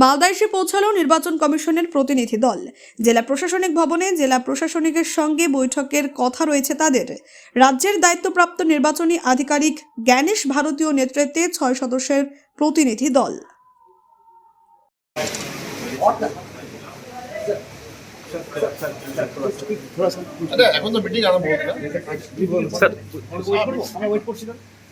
মালদা এসে পৌঁছালো নির্বাচন কমিশনের প্রতিনিধি দল জেলা প্রশাসনিক ভবনে জেলা প্রশাসনিকের সঙ্গে বৈঠকের কথা রয়েছে তাদের রাজ্যের দায়িত্বপ্রাপ্ত নির্বাচনী আধিকারিক জ্ঞানেশ ভারতীয় নেতৃত্বে ছয় সদস্যের প্রতিনিধি দল এখন তো মিটিং আরম্ভ স্যার মিটিং